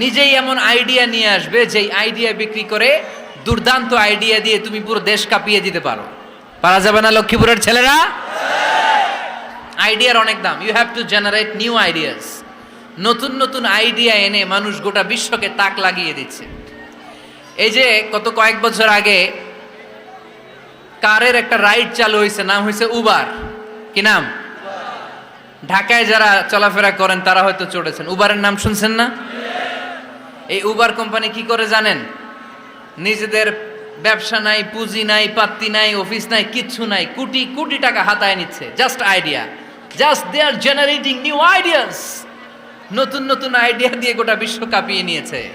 নিজেই এমন আইডিয়া নিয়ে আসবে, যেই আইডিয়া বিক্রি করে দুর্দান্ত আইডিয়া দিয়ে তুমি পুরো দেশ কাঁপিয়ে দিতে পারো। পারা যাবে না লক্ষ্মীপুরের ছেলেরা? আইডিয়ার অনেক দাম। You have to generate new ideas নতুন নতুন আইডিয়া এনে মানুষ গোটা বিশ্বকে তাক লাগিয়ে দিচ্ছে। এই যে কত কয়েক বছর আগে কারের একটা রাইড চালু হয়েছে, নাম হয়েছে উবার কি নাম? ঢাকায় যারা চলাফেরা করেন, তারা হয়তো চড়েছেন। উবারের নাম শুনছেন না? এই উবার কোম্পানি কি করে জানেন? নিজেদের ব্যবসা নাই, পুঁজি নাই, পাত্তি নাই অফিস নাই, কিচ্ছু নাই, কোটি কোটি টাকা হাতায় নিচ্ছে। Just idea just they are generating new ideas নতুন নতুন আইডিয়া দিয়ে গোটা বিশ্ব কাঁপিয়ে নিয়েছে।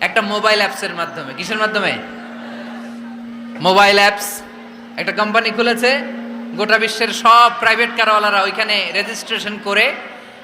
একটা মোবাইল অ্যাপসের মাধ্যমে। কিসের মাধ্যমে? মোবাইল অ্যাপস একটা কোম্পানি খুলেছে। গোটা বিশ্বের সব প্রাইভেট কারওয়ালারা ওইখানে রেজিস্ট্রেশন করে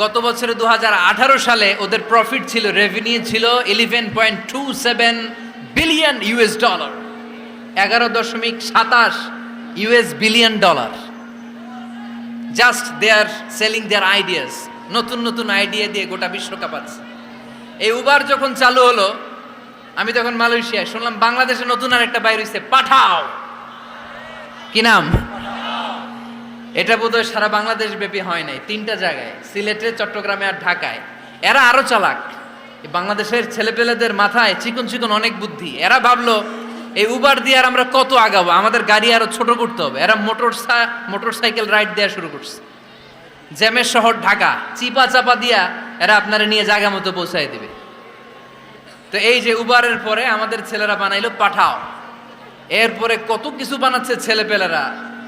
গত বছরে দু হাজার আঠারো সালে ওদের প্রফিট ছিল রেভিনিউ ছিল eleven point two seven billion US dollar এগারো দশমিক সাতাশ US billion dollar just they are selling their ideas নতুন নতুন আইডিয়া দিয়ে গোটা বিশ্ব কাঁপাচ্ছে এই উবার যখন চালু হলো, আমি তখন মালয়েশিয়ায় শুনলাম বাংলাদেশে নতুন আর একটা বাইর হইছে, পাঠাও। কি নাম? এটা বোধহয় সারা বাংলাদেশ ব্যাপী হয় নাই, তিনটা জায়গায়, সিলেটে, চট্টগ্রামে আর ঢাকায়। এরা আরও চালাক। বাংলাদেশের ছেলেপেলেদের মাথায় চিকন চিকন অনেক বুদ্ধি। এরা ভাবলো, এই উবার দিয়ে আর আমরা কত আগাবো? আমাদের গাড়ি আরও ছোট করতে হবে। এরা মোটর মোটর সাইকেল রাইড দেওয়া শুরু করছে। জ্যামের শহর ঢাকা। চিপা চাপা দিয়া এরা আপনারা নিয়ে জায়গা মতো পৌঁছায় দেবে। তো এই যে উবারের পরে আমাদের ছেলেরা বানাইলো পাঠাও। এরপরে কত কিছু বানাচ্ছে ছেলেপেলেরা।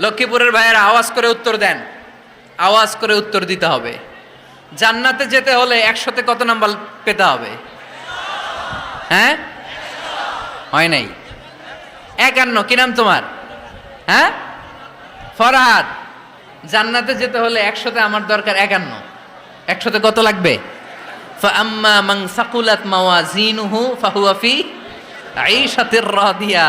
লক্ষ্মীপুরের ভাইয়েরা আওয়াজ করে উত্তর দেন আওয়াজ করে উত্তর দিতে হবে জান্নাতে যেতে হলে একশোতে কত নাম্বার পেতে হবে হ্যাঁ হয় নাই একান্ন কি নাম তোমার হ্যাঁ ফরহাদ জান্নাতে যেতে হলে একশোতে আমার দরকার একান্ন একশোতে কত লাগবে فأما من ثقلت موازينه فهو في عيشة راضية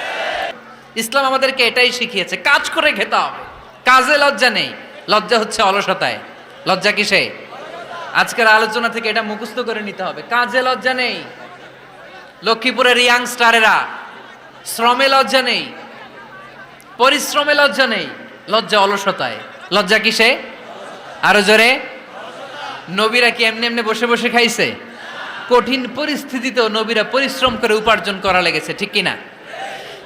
ইসলাম আমাদেরকে এটাই শিখিয়েছে, কাজ করে খেতে হবে। কাজে লজ্জা নেই, লজ্জা হচ্ছে অলসতায়। লজ্জা কিসে? আজকের আলোচনা থেকে এটা মুখস্থ করে নিতে হবে। কাজে লজ্জা নেই। লক্ষ্মীপুরের ইয়াং স্টারেরা, শ্রমে লজ্জা নেই। পরিশ্রমে লজ্জা নেই। লজ্জা অলসতায়। লজ্জা কিসে? আরও জোরে। নবীরা কি এমনি এমনি বসে বসে খাইছে? কঠিন পরিস্থিতিতেও নবীরা পরিশ্রম করে উপার্জন করা লেগেছে, ঠিক কিনা?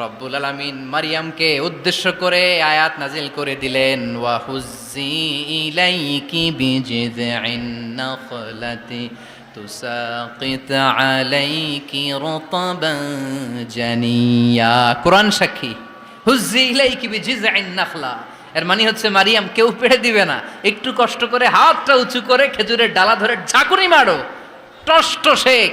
রব্বুল আলামিন মারিয়ামকে উদ্দেশ্য করে আয়াত নাজিল করে দিলেন ওয়াহুজি ইলাইকি বিজিযিন নাখলাতি তুসাকিত আলাইকি রতাবান জানিয়া। কোরআন সাক্ষী হুজি ইলাইকি বিজিযিন নাখলা। এর মানে হচ্ছে মারিয়াম কেউ পেড়ে দিবে না, একটু কষ্ট করে হাতটা উঁচু করে খেজুরের ডালা ধরে ঝাঁকুনি মারো। টষ্ট শেখ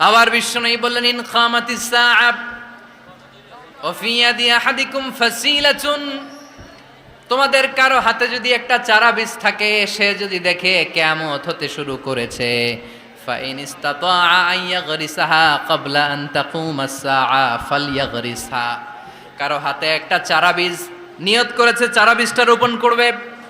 আবার বিশ্ব নেই বললেন ইন খামাতিস সাআব وفي يد أحدكم فسيلة তোমাদের কারো হাতে যদি একটা চারা বীজ থাকে সে যদি দেখে কেমত হতে শুরু করেছে ফাইন ইস্তাতাআ আন ইয়াগরিসাহা ক্বাবলা আন তাকুমা আস-সাআ ফালইয়াগরিসহা কারো হাতে একটা চারা বীজ নিয়ত করেছে চারা বীজটা রোপণ করবে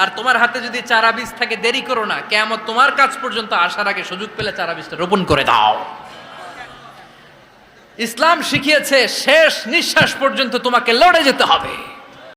আর তোমার হাতে যদি চারা বীজ থাকে, দেরি করো না। কেমন তোমার কাজ পর্যন্ত আসার আগে সুযোগ পেলে চারা বীজটা রোপণ করে দাও। ইসলাম শিখিয়েছে, শেষ নিঃশ্বাস পর্যন্ত তোমাকে লড়ে যেতে হবে।